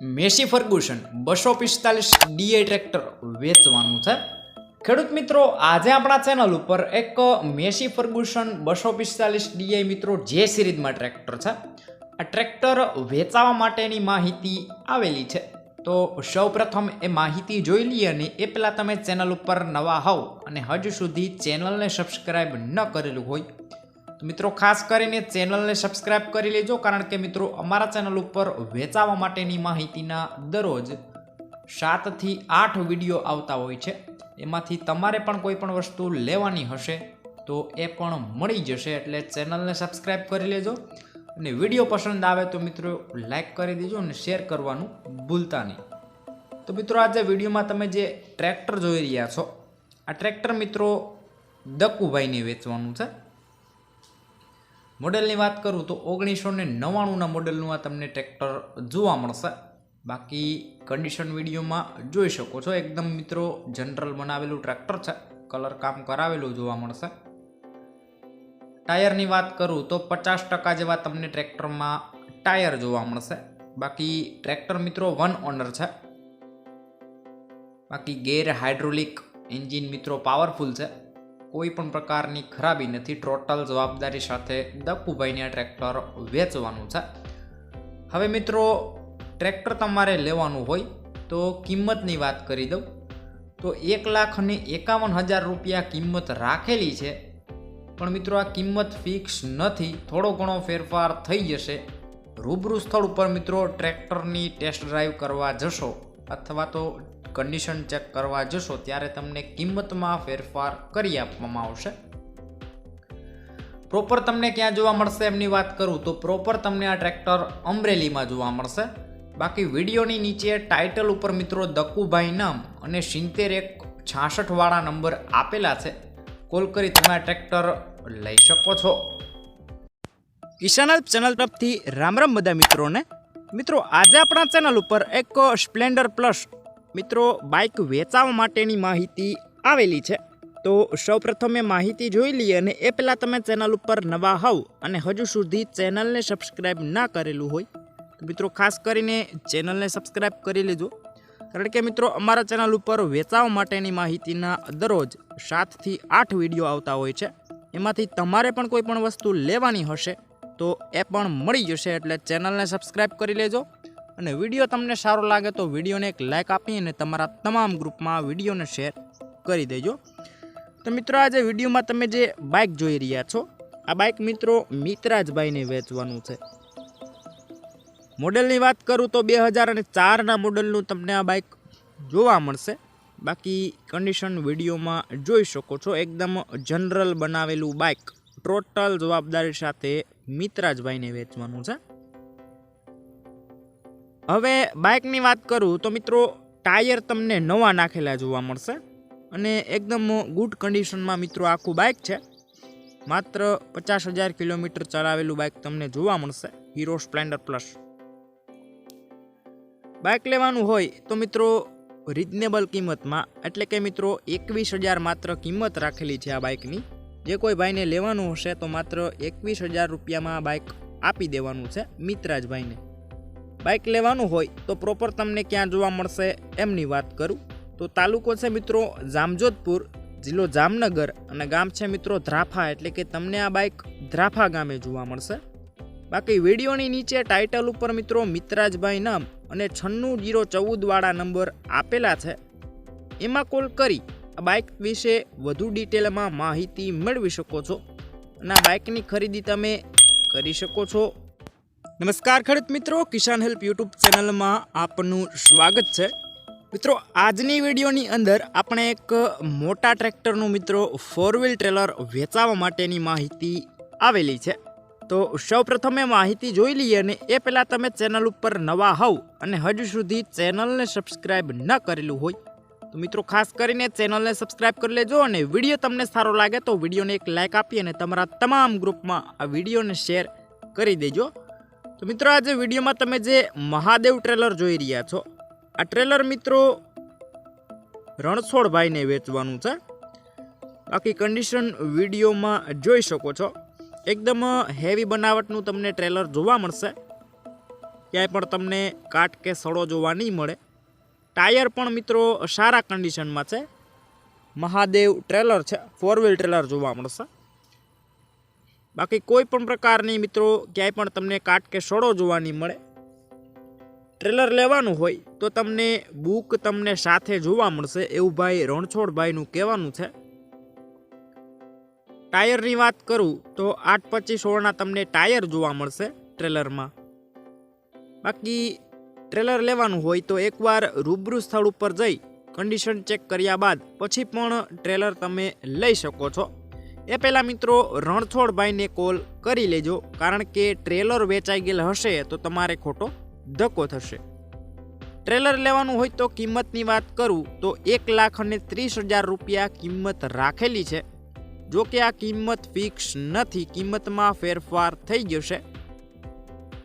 Massey Ferguson બસો પિસ્તાલીસ DA tractor વેચવાનું છે. ખેડૂત મિત્રો, આજે આપણા ચેનલ ઉપર એક મેસી ફર્ગુસન બસો પિસ્તાલીસ ડીઆઈ મિત્રો જે સિરીઝમાં ટ્રેક્ટર છે. આ ટ્રેક્ટર વેચાવા માટેની માહિતી આવેલી છે. તો સૌપ્રથમ એ માહિતી જોઈ લઈએ અને એ પહેલાં તમે ચેનલ ઉપર નવા હોવ અને હજુ સુધી ચેનલને સબસ્ક્રાઈબ ન કરેલું હોય તો મિત્રો, ખાસ કરીને ચેનલને સબસ્ક્રાઇબ કરી લેજો, કારણ કે મિત્રો, અમારા ચેનલ ઉપર વેચાવા માટેની માહિતીના દરરોજ સાતથી આઠ વીડિયો આવતા હોય છે. એમાંથી તમારે પણ કોઈ પણ વસ્તુ લેવાની હશે, તો એ પણ મળી જશે, એટલે ચેનલને સબસ્ક્રાઇબ કરી લેજો. અને વીડિયો પસંદ આવે તો મિત્રો લાઇક કરી દેજો અને શેર કરવાનું ભૂલતા નહીં. તો મિત્રો, આજે વિડીયોમાં તમે જે ટ્રેક્ટર જોઈ રહ્યા છો, આ ટ્રેક્ટર મિત્રો દક્કુભાઈને વેચવાનું છે. મોડેલની વાત કરું તો ઓગણીસો ને નવ્વાણુંના મોડેલનું આ તમને ટ્રેક્ટર જોવા મળશે. બાકી કન્ડિશન વિડીયોમાં જોઈ શકો છો. એકદમ મિત્રો જનરલ બનાવેલું ટ્રેક્ટર છે. કલર કામ કરાવેલું જોવા મળશે. ટાયરની વાત કરું તો પચાસ ટકા જેવા તમને ટ્રેક્ટરમાં ટાયર જોવા મળશે. બાકી ટ્રેક્ટર મિત્રો વન ઓનર છે. બાકી ગેર હાઇડ્રોલિક એન્જિન મિત્રો પાવરફુલ છે. કોઈ પણ પ્રકારની ખરાબી નથી, ટોટલ જવાબદારી સાથે દપુભાઈને ટ્રેક્ટર વેચવાનું છે. હવે મિત્રો, ટ્રેક્ટર તમારે લેવાનું હોય તો કિંમતની વાત કરી દઉં. તો એક લાખ અને એકાવન હજાર રૂપિયા કિંમત રાખેલી છે. પણ મિત્રો, આ કિંમત ફિક્સ નથી, થોડો ઘણો ફેરફાર થઈ જશે. રૂબરૂ સ્થળ ઉપર મિત્રો ટ્રેક્ટરની ટેસ્ટ ડ્રાઈવ કરવા જશો અથવા તો કન્ડિશન ચેક કરવા જશો, ત્યારે તમને કિંમતમાં ફેરફાર કરી આપવામાં આવશે. પ્રોપર તમને ક્યાં જોવા મળશે એમની વાત કરું, તો પ્રોપર તમને આ ટ્રેક્ટર અમરેલીમાં જોવા મળશે. બાકી વિડીયોની નીચે ટાઇટલ ઉપર મિત્રો દક્કુભાઈ નામ અને સિત્તેર એક છાસઠવાળા નંબર આપેલા છે. કોલ કરી તમે આ ટ્રેક્ટર લઈ શકો છો. કિસાન ચેનલ તરફથી રામ રામ બધા મિત્રોને. મિત્રો, આજે આપણા ચેનલ ઉપર એક સ્પ્લેન્ડર પ્લસ મિત્રો, બાઇક વેચાવા માટેની માહિતી આવેલી છે. તો સૌપ્રથમ એ માહિતી જોઈ લઈએ અને એ પહેલાં તમે ચેનલ ઉપર નવા હોવ અને હજુ સુધી ચેનલને સબસ્ક્રાઈબ ના કરેલું હોય, તો મિત્રો ખાસ કરીને ચેનલને સબસ્ક્રાઈબ કરી લેજો. કારણ કે મિત્રો, અમારા ચેનલ ઉપર વેચાવા માટેની માહિતીના દરરોજ સાતથી આઠ વીડિયો આવતા હોય છે. એમાંથી તમારે પણ કોઈ પણ વસ્તુ લેવાની હશે, તો એ પણ મળી જશે, એટલે ચેનલને સબસ્ક્રાઈબ કરી લેજો. અને વીડિયો તમને સારો લાગે તો વિડીયોને એક લાઇક આપી અને તમારા તમામ ગ્રુપમાં વિડીયોને શેર કરી દેજો. તો મિત્રો, આજે વિડીયોમાં તમે જે બાઇક જોઈ રહ્યા છો, આ બાઇક મિત્રો મિત્રાજભાઈને વેચવાનું છે. મોડેલની વાત કરું તો બે હજાર અને ચારના મોડેલનું તમને આ બાઇક જોવા મળશે. બાકી કન્ડિશન વિડીયોમાં જોઈ શકો છો, એકદમ જનરલ બનાવેલું બાઇક ટોટલ જવાબદારી સાથે મિત્રાજભાઈને વેચવાનું છે. હવે બાઇકની વાત કરું તો મિત્રો, ટાયર તમને નવા નાખેલા જોવા મળશે. અને એકદમ ગુડ કન્ડિશનમાં મિત્રો આખું બાઇક છે. માત્ર પચાસ હજાર કિલોમીટર ચલાવેલું બાઇક તમને જોવા મળશે હીરો સ્પ્લેન્ડર પ્લસ બાઇક લેવાનું હોય તો મિત્રો રિઝનેબલ કિંમતમાં, એટલે કે મિત્રો એકવીસ હજાર માત્ર કિંમત રાખેલી છે આ બાઇકની. જે કોઈ ભાઈને લેવાનું હશે તો માત્ર એકવીસ હજાર રૂપિયામાં બાઇક આપી દેવાનું છે મિત્રાજભાઈને. બાઇક લેવાનું હોય તો પ્રોપર તમને ક્યાં જોવા મળશે એમની વાત કરું. તો તાલુકો છે મિત્રો જામજોધપુર, જિલ્લો જામનગર અને ગામ છે મિત્રો ધ્રાફા એટલે કે તમને આ બાઇક ધ્રાફા ગામે જોવા મળશે. બાકી વિડીયોની નીચે ટાઇટલ ઉપર મિત્રો મિત્રાજભાઈ નામ અને છન્નું જીરો ચૌદવાળા નંબર આપેલા છે. એમાં કોલ કરી આ બાઇક વિશે વધુ ડિટેલમાં માહિતી મેળવી શકો છો અને આ બાઇકની ખરીદી તમે કરી શકો છો. નમસ્કાર ખેડૂત મિત્રો, કિસાન હેલ્પ યુટ્યુબ ચેનલમાં આપનું સ્વાગત છે. મિત્રો, આજની વિડીયોની અંદર આપણે એક મોટા ટ્રેક્ટરનું મિત્રો ફોર વ્હીલ ટ્રેલર વેચાવા માટેની માહિતી આવેલી છે. તો સૌપ્રથમ એ માહિતી જોઈ લઈએ અને એ પહેલાં તમે ચેનલ ઉપર નવા હોવ અને હજુ સુધી ચેનલને સબસ્ક્રાઈબ ન કરેલું હોય, તો મિત્રો ખાસ કરીને ચેનલને સબસ્ક્રાઈબ કરી લેજો અને વીડિયો તમને સારો લાગે તો વિડીયોને એક લાઇક આપી અને તમારા તમામ ગ્રુપમાં આ વિડીયોને શેર કરી દેજો. તો મિત્રો આજે વિડીયોમાં તમે જે મહાદેવ ટ્રેલર જોઈ રહ્યા છો, આ ટ્રેલર મિત્રો રણછોડભાઈને વેચવાનું છે. બાકી કન્ડિશન વિડીયોમાં જોઈ શકો છો. એકદમ હેવી બનાવટનું તમને ટ્રેલર જોવા મળશે. ક્યાંય પણ તમને કાટ કે સડો જોવા નહીં મળે. ટાયર પણ મિત્રો સારા કન્ડિશનમાં છે. મહાદેવ ટ્રેલર છે ફોર વ્હીલ ટ્રેલર જોવા મળશે. બાકી કોઈ પણ પ્રકારની મિત્રો ક્યાંય પણ તમને કાટ કે સડો જોવા નહીં મળે. ટ્રેલર લેવાનું હોય તો તમને બુક તમને સાથે જોવા મળશે એવું ભાઈ રણછોડભાઈનું કહેવાનું છે. ટાયરની વાત કરું તો આઠ પચીસ સોળના તમને ટાયર જોવા મળશે ટ્રેલરમાં. બાકી ટ્રેલર લેવાનું હોય તો એકવાર રૂબરૂ સ્થળ ઉપર જઈ કન્ડિશન ચેક કર્યા બાદ પછી પણ ટ્રેલર તમે લઈ શકો છો. એ પહેલાં મિત્રો, રણછોડભાઈને કોલ કરી લેજો, કારણ કે ટ્રેલર વેચાઈ ગયેલ હશે તો તમારે ખોટો ધક્કો થશે. ટ્રેલર લેવાનું હોય તો કિંમતની વાત કરું, તો એક લાખ અને ત્રીસ હજાર રૂપિયા કિંમત રાખેલી છે. જો કે આ કિંમત ફિક્સ નથી, કિંમતમાં ફેરફાર થઈ જશે.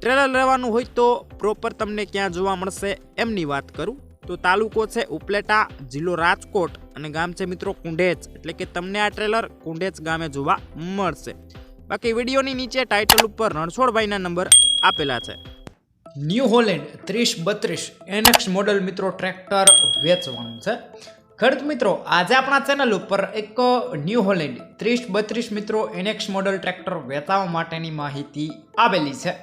ટ્રેલર લેવાનું હોય તો પ્રોપર તમને ક્યાં જોવા મળશે એમની વાત કરું. તો તાલુકો છે ઉપલેટા, જિલ્લો રાજકોટ. અને ગામ છે મિત્રો કુંડેચ એટલે કે તમને આ ટ્રેલર કુંડેચ ગામે જોવા મળશે. બાકી વિડીયોની નીચે ટાઇટલ ઉપર રણછોડભાઈના નંબર આપેલા છે. ન્યૂ હોલેન્ડ ત્રીસ બત્રીસ એનએક્સ મોડલ મિત્રો ટ્રેક્ટર વેચવાનું છે. ખેડૂત મિત્રો, આજે આપણા ચેનલ ઉપર એક ન્યૂ હોલેન્ડ ત્રીસ બત્રીસ મિત્રો એનએક્સ મોડલ ટ્રેક્ટર વેચાવા માટેની માહિતી આવેલી છે.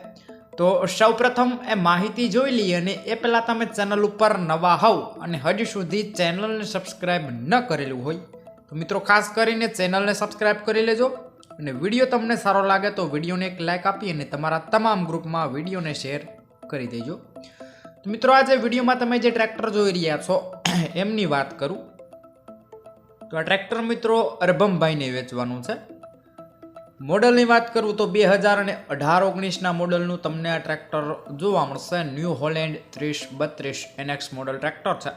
તો સૌપ્રથમ એ માહિતી જોઈ લઈએ અને એ પહેલાં તમે ચેનલ ઉપર નવા હોવ અને હજી સુધી ચેનલને સબસ્ક્રાઈબ ન કરેલું હોય, તો મિત્રો ખાસ કરીને ચેનલને સબસ્ક્રાઈબ કરી લેજો અને વીડિયો તમને સારો લાગે તો વિડીયોને એક લાઇક આપી અને તમારા તમામ ગ્રુપમાં વિડીયોને શેર કરી દેજો. તો મિત્રો આજે વિડીયોમાં તમે જે ટ્રેક્ટર જોઈ રહ્યા છો, એમની વાત કરું. તો આ ટ્રેક્ટર મિત્રો અરભમભાઈને વેચવાનું છે. મોડલની વાત કરું તો બે હજાર અને અઢાર ઓગણીસના મોડલનું તમને આ ટ્રેક્ટર જોવા મળશે. ન્યૂ હોલેન્ડ ત્રીસ બત્રીસ એનએક્સ મોડલ ટ્રેક્ટર છે.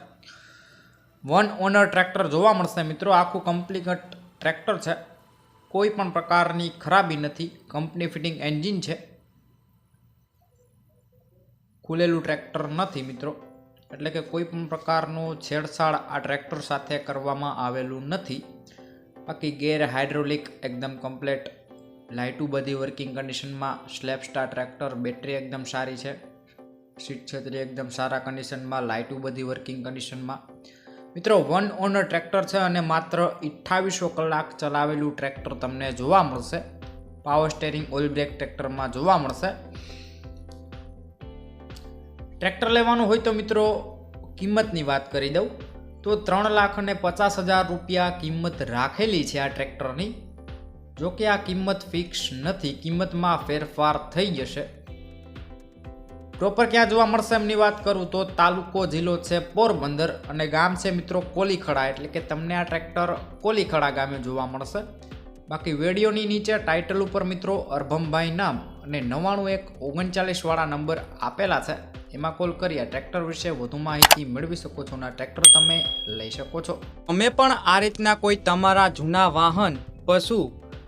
વન ઓનર ટ્રેક્ટર જોવા મળશે મિત્રો. આખું કમ્પ્લીટ ટ્રેક્ટર છે. કોઈ પણ પ્રકારની ખરાબી નથી. કંપની ફિટિંગ એન્જિન છે. ખુલેલું ટ્રેક્ટર નથી મિત્રો. એટલે કે કોઈ પણ પ્રકારનું છેડછાડ આ ટ્રેક્ટર સાથે કરવામાં આવેલું નથી. બાકી ગેર હાઇડ્રોલિક એકદમ કમ્પ્લેટ લાઇટું બધી વર્કિંગ કન્ડિશનમાં સ્લેપ સ્ટાર ટ્રેક્ટર બેટરી એકદમ સારી છે. સીટ છત્રી એકદમ સારા કન્ડિશનમાં લાઇટું બધી વર્કિંગ કન્ડિશનમાં મિત્રો વન ઓનર ટ્રેક્ટર છે અને માત્ર અઠ્ઠાવીસો કલાક ચલાવેલું ટ્રેક્ટર તમને જોવા મળશે. પાવર સ્ટેરિંગ ઓઇલ બ્રેક ટ્રેક્ટરમાં જોવા મળશે. ટ્રેક્ટર લેવાનું હોય તો મિત્રો, કિંમતની વાત કરી દઉં. તો ત્રણ લાખ અને પચાસ હજાર રૂપિયા કિંમત રાખેલી છે આ ટ્રેક્ટરની જો કે આ કિંમત ફિક્સ નથી. કિંમતમાં ફેરફાર થઈ જશે. પ્રોપર ક્યાં જોવા મળશે એમની વાત કરું તો તાલુકો જિલ્લો છે પોરબંદર અને ગામ છે મિત્રો કોલીખડા. એટલે કે તમને આ ટ્રેક્ટર કોલીખડા ગામે જોવા મળશે. બાકી વિડીયોની નીચે ટાઇટલ ઉપર મિત્રો અરભમભાઈ નામ અને નવ્વાણું એક ઓગણચાલીસવાળા નંબર આપેલા છે. એમાં કોલ કરી આ ટ્રેક્ટર વિશે વધુ માહિતી મેળવી શકો છો અને ટ્રેક્ટર તમે લઈ શકો છો. અમે પણ આ રીતના કોઈ તમારા જૂના વાહન, પશુ